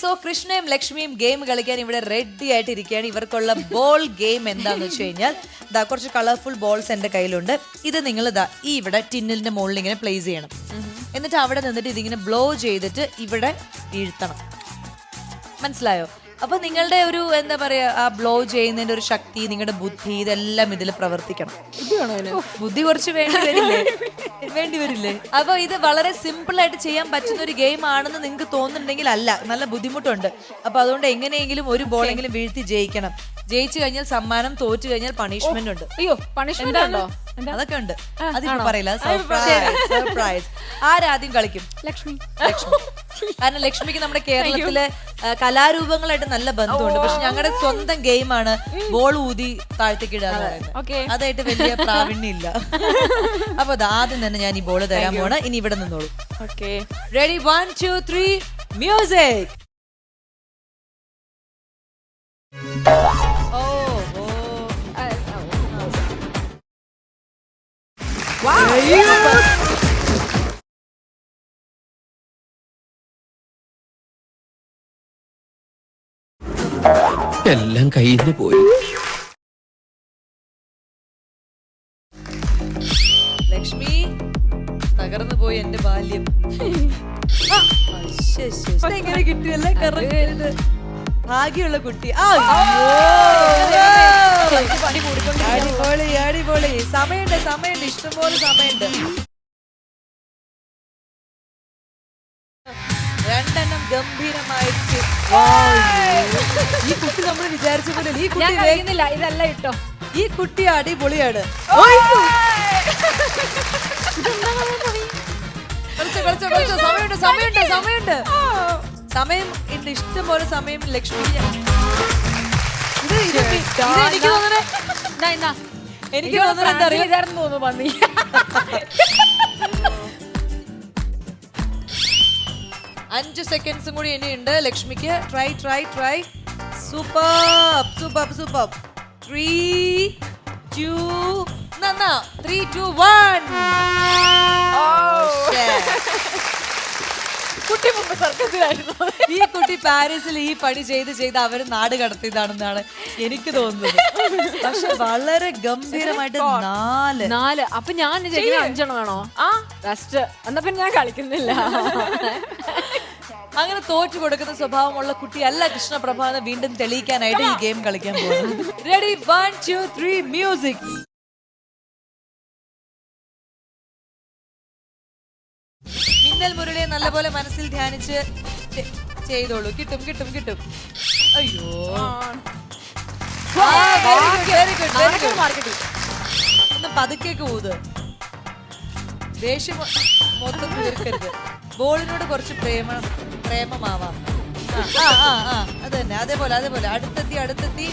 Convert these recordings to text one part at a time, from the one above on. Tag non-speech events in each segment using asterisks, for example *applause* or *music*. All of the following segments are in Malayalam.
സോ കൃഷ്ണയും ലക്ഷ്മിയും ഗെയിം കളിക്കാൻ ഇവിടെ റെഡി ആയിട്ട് ഇരിക്കുകയാണ് ഇവർക്കുള്ള ബോൾ ഗെയിം എന്താന്ന് വെച്ച് കഴിഞ്ഞാൽ ഇതാ കുറച്ച് കളർഫുൾ ബോൾസ് എന്റെ കയ്യിലുണ്ട്. ഇത് നിങ്ങൾ ഇതാ ഈ ഇവിടെ ടിന്നിലിന്റെ മുകളിൽ ഇങ്ങനെ പ്ലേസ് ചെയ്യണം. എന്നിട്ട് അവിടെ നിന്നിട്ട് ഇതിങ്ങനെ ബ്ലോ ചെയ്തിട്ട് ഇവിടെ വീഴ്ത്തണം. മനസ്സിലായോ? അപ്പൊ നിങ്ങളുടെ ഒരു എന്താ പറയാ ആ ബ്ലോ ചെയ്യുന്നതിന്റെ ഒരു ശക്തി നിങ്ങളുടെ ബുദ്ധി ഇതെല്ലാം ഇതിൽ പ്രവർത്തിക്കണം. ബുദ്ധി കുറച്ച് വേണ്ടി വരില്ലേ? വേണ്ടി വരില്ലേ? അപ്പൊ ഇത് വളരെ സിമ്പിൾ ആയിട്ട് ചെയ്യാൻ പറ്റുന്ന ഒരു ഗെയിം ആണെന്ന് നിങ്ങൾക്ക് തോന്നുന്നുണ്ടെങ്കിൽ അല്ല നല്ല ബുദ്ധിമുട്ടുണ്ട്. അപ്പൊ അതുകൊണ്ട് എങ്ങനെയെങ്കിലും ഒരു ബോളെങ്കിലും വീഴ്ത്തി ജയിക്കണം. ജയിച്ചു കഴിഞ്ഞാൽ സമ്മാനം തോറ്റു കഴിഞ്ഞാൽ പണിഷ്മെന്റ് ഉണ്ട്. അയ്യോ പണിഷ്മെന്റ് ഉണ്ടോ? അതൊക്കെ ഉണ്ട്. അതിപ്പോ പറയില്ല. സർപ്രൈസ് സർപ്രൈസ് ആരാദ്യം കളിക്കും? ലക്ഷ്മി. ലക്ഷ്മി. കാരണം ലക്ഷ്മിക്ക് നമ്മുടെ കേരളത്തിലെ കലാരൂപങ്ങളായിട്ട് നല്ല ബന്ധമുണ്ട്. പക്ഷെ ഞങ്ങളുടെ സ്വന്തം ഗെയിമാണ് ബോൾ ഊതി താഴ്ത്തിക്കിടാതെ. അതായിട്ട് വലിയ പ്രാവീണ്യം ഇല്ല *laughs* അപ്പൊ ദാ ആദ്യം തന്നെ ഞാൻ ഈ ബോൾ തരാൻ പോണ്. ഇനി ഇവിടെ നിന്നോളൂ. Okay. Ready one two three music എല്ലാം കയ്യിൽ നിന്ന് പോയി. ലക്ഷ്മി തകർന്നു പോയി എന്റെ ബാല്യം. ഇതെങ്ങനെ കിട്ടിയല്ലേ കറക്റ്റ്? ഭാഗ്യമുള്ള കുട്ടി. ആ, അയ്യോ. അടിപൊളി അടിപൊളി. സമയമുണ്ട് സമയമുണ്ട്. ഇഷ്ടംപോലെ സമയമുണ്ട്. രണ്ടെണ്ണം ഗംഭീരമായിട്ട്. ഈ കുട്ടി നമ്മൾ വിചാരിച്ച പോലെ ഈ ഞാൻ കുട്ടി വേ- കഴിയുന്നില്ല ഇതല്ല ഇട്ടോ. ഈ കുട്ടി അടിപൊളിയാണ്. കളിച്ചോ കളിച്ചോ കളിച്ചോ. സമയമുണ്ട് സമയമുണ്ട് സമയമുണ്ട്. സമയം ഉണ്ട് ഇഷ്ടം പോലെ സമയം ലക്ഷ്മി. ഇത് ഇത് ഇത് എനിക്ക് ഇതാ, ഇതാ. എനിക്ക് തോന്നുന്നത് എന്താ അറിയോ? ഇതായിരുന്നു തോന്നുന്നു പന്നി അഞ്ച് സെക്കൻഡ്സും കൂടി ഇനിയുണ്ട് ലക്ഷ്മിക്ക്. Try try try super super super three two നന്നാ ത്രീ ടു വൺ കുട്ടി മുമ്പ് സർക്കസിലായിരുന്നു. ഈ കുട്ടി പാരീസിൽ ഈ പണി ചെയ്ത് ചെയ്ത് അവർ നാട് കടത്തിയതാണെന്നാണ് എനിക്ക് തോന്നുന്നത്. പക്ഷെ വളരെ ഗംഭീരമായിട്ട് നാല്. നാല്. അപ്പൊ ഞാൻ അഞ്ചെണ്ണം വേണോ? ആ. ബെസ്റ്റ് എന്നാ പിന്നെ ഞാൻ കളിക്കുന്നില്ല. *laughs* അങ്ങനെ തോറ്റു കൊടുക്കുന്ന സ്വഭാവമുള്ള കുട്ടിയല്ല കൃഷ്ണപ്രഭ എന്ന് വീണ്ടും തെളിയിക്കാനായിട്ട് ഈ ഗെയിം കളിക്കാൻ പോകുന്നു ready one two three music മിന്നൽ മുരളിയെ നല്ലപോലെ മനസ്സിൽ ധ്യാനിച്ച് ചെയ്തോളൂ. കിട്ടും കിട്ടും കിട്ടും. അയ്യോ. Very good very good marketing ഒന്ന് പതുക്കേക്ക് ഊത്. ദേഷ്യം മൊത്തം തീർക്കരുത്. ബോളിനോട് കുറച്ച് പ്രേമ പ്രേമമാവാം. ആ ആ ആ അത് തന്നെ അതേപോലെ അതേപോലെ. അടുത്തെത്തി അടുത്തെത്തി.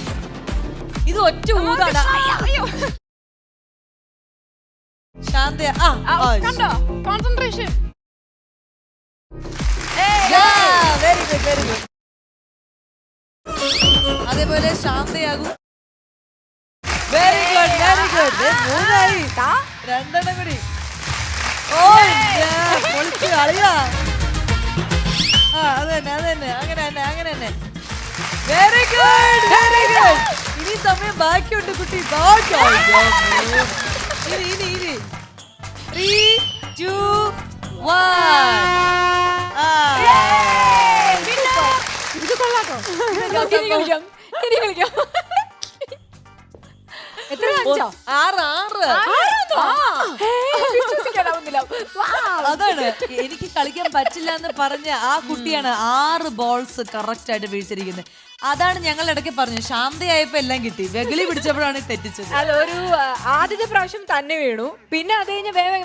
ഇത് ഒറ്റ ഊതാണ്. ശാന്ത ആ കണ്ടോ? Concentration very good very good അതേപോലെ ശാന്തയാകും. വെരി ഗുഡ് വെരി ഗുഡ് മൂന്നായി. രണ്ടെണ്ണം കൂടി. ഓ പൊളിച്ച് കളിയാ. ആ അത് തന്നെ അത് തന്നെ. അങ്ങനെ തന്നെ അങ്ങനെ തന്നെ. വെരി ഗുഡ് വെരി ഗുഡ് ഇനി സമയം ബാക്കിയുണ്ട് കുട്ടി. ബാക്കി ഇനി ഇനി ഇനി. ത്രീ ടു വൺ ഇത് കൊള്ളാട്ടോ *laughs* ഇനി കളിക്കാം. ഇനി കളിക്കാം. എത്ര ആറ് ആറ്. വിശ്വസിക്കാനാവുന്നില്ല. അതാണ്. എനിക്ക് കളിക്കാൻ പറ്റില്ല എന്ന് പറഞ്ഞ ആ കുട്ടിയാണ് ആറ് ബോൾസ് കറക്റ്റ് ആയിട്ട് വീഴ്ചിരിക്കുന്നത് അതാണ് ഞങ്ങൾ ഇടയ്ക്ക് പറഞ്ഞു ശാന്തയായപ്പോ എല്ലാം കിട്ടി. വെഗലി പിടിച്ചപ്പോഴാണ് തെറ്റിച്ചത്. അല്ല ഒരു ആ, ആദ്യത്തെ പ്രാവശ്യം തന്നെ വീണു. പിന്നെ അത് കഴിഞ്ഞ് വേഗം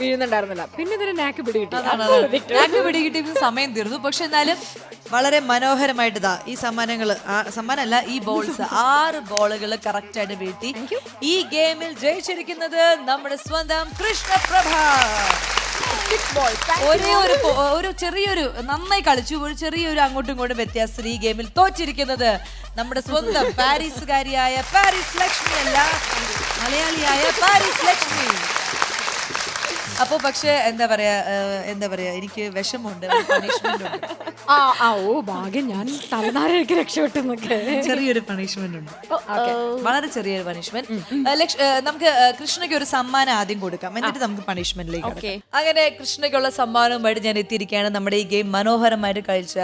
വീഴുന്നുണ്ടായിരുന്നില്ല. പിന്നെ ഇതിന് നാക്ക് പിടികിട്ടി അതാണ് അതാണ്. ഞങ്ങൾക്ക് പിടികിട്ടിയപ്പോൾ സമയം തീർന്നു. പക്ഷെ എന്നാലും വളരെ മനോഹരമായിട്ട് ഇതാ ഈ സമ്മാനങ്ങൾ സമ്മാനമല്ല ഈ ബോൾസ് ആറ് ബോളുകൾ കറക്റ്റ് ആയിട്ട് വീഴ്ത്തി ഈ ഗെയിമിൽ ജയിച്ചിരിക്കുന്നത് നമ്മുടെ സ്വന്തം കൃഷ്ണപ്രഭ. ഒരേ ഒരു ചെറിയൊരു നന്നായി കളിച്ചു. ഒരു ചെറിയൊരു അങ്ങോട്ടും ഇങ്ങോട്ടും വ്യത്യാസത്തിൽ ഈ ഗെയിമിൽ തോറ്റിരിക്കുന്നത് നമ്മുടെ സ്വന്തം പാരീസുകാരിയായ പാരീസ് ലക്ഷ്മി അല്ല. മലയാളിയായ പാരീസ് ലക്ഷ്മി. അപ്പൊ പക്ഷേ എന്താ പറയാ എന്താ പറയാ എനിക്ക് വിഷമമുണ്ട് പണിഷ്മെന്റ് ഉണ്ട്. ആ ആ ഓ ഭാഗ്യം ഞാൻ തലനാരൊക്കെ രക്ഷപ്പെട്ടെന്നൊക്കെ. ചെറിയൊരു പണിഷ്മെന്റ് ഉണ്ട്. വളരെ ചെറിയൊരു പണിഷ്മെന്റ് നമുക്ക് കൃഷ്ണയ്ക്ക് ഒരു സമ്മാനം ആദ്യം കൊടുക്കാം. എന്നിട്ട് നമുക്ക് പണിഷ്മെന്റിലേക്ക്. അങ്ങനെ കൃഷ്ണയ്ക്കുള്ള സമ്മാനവുമായിട്ട് ഞാൻ എത്തിയിരിക്കുകയാണ്. നമ്മുടെ ഈ ഗെയിം മനോഹരമായിട്ട് കഴിച്ച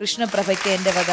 കൃഷ്ണപ്രഭയ്ക്ക് എന്റെ വക.